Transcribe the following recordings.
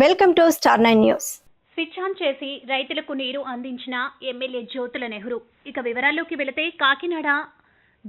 Welcome to star nine news. Switch on చేసి రైతులకు నీరు అందించిన ఎమ్మెల్యే జ్యోతుల నెహ్రూ. ఇక వివరాల్లోకి వెళితే కాకినాడ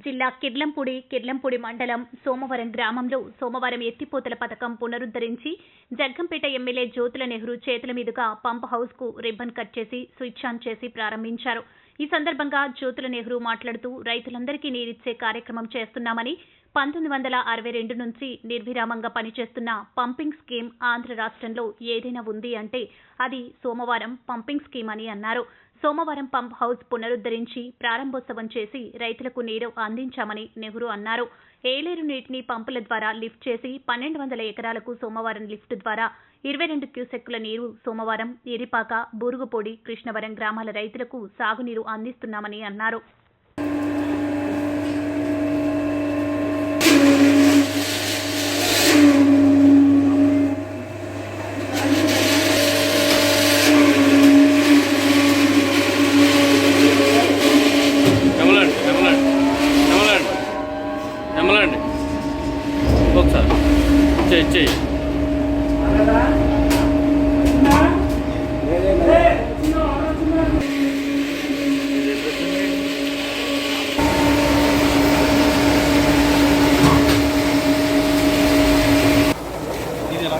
జిల్లా కిర్లంపూడి కిర్లంపూడి మండలం సోమవరం గ్రామంలో సోమవారం ఎత్తిపోతల పథకం పునరుద్ధరించి జగ్గంపేట ఎమ్మెల్యే జ్యోతుల నెహ్రూ చేతుల మీదుగా పంప్ హౌస్కు రిబ్బన్ కట్ చేసి స్విచ్ ఆన్ చేసి ప్రారంభించారు. ఈ సందర్భంగా జ్యోతుల నెహ్రూ మాట్లాడుతూ రైతులందరికీ నీరిచ్చే కార్యక్రమం చేస్తున్నామని పంతొమ్మిది వందల అరవై రెండు నుంచి నిర్విరామంగా పనిచేస్తున్న పంపింగ్ స్కీమ్ ఆంధ్ర రాష్ట్రంలో ఏదైనా ఉంది అంటే అది సోమవారం పంపింగ్ స్కీమ్ అని అన్నారు. సోమవారం పంప్ హౌస్ పునరుద్ధరించి ప్రారంభోత్సవం చేసి రైతులకు నీరు అందించామని నెహ్రూ అన్నారు. ఏలేరు నీటిని పంపుల ద్వారా లిఫ్ట్ చేసి పన్నెండు వందల ఎకరాలకు సోమవారం లిఫ్ట్ ద్వారా ఇరవై రెండు క్యూసెక్కుల నీరు సోమవారం ఎరిపాక బూరుగుపొడి కృష్ణవరం గ్రామాల రైతులకు సాగునీరు అందిస్తున్నామని అన్నారు. ఒకసారి. చెయ్యి చెయ్యి ఇది ఎలా?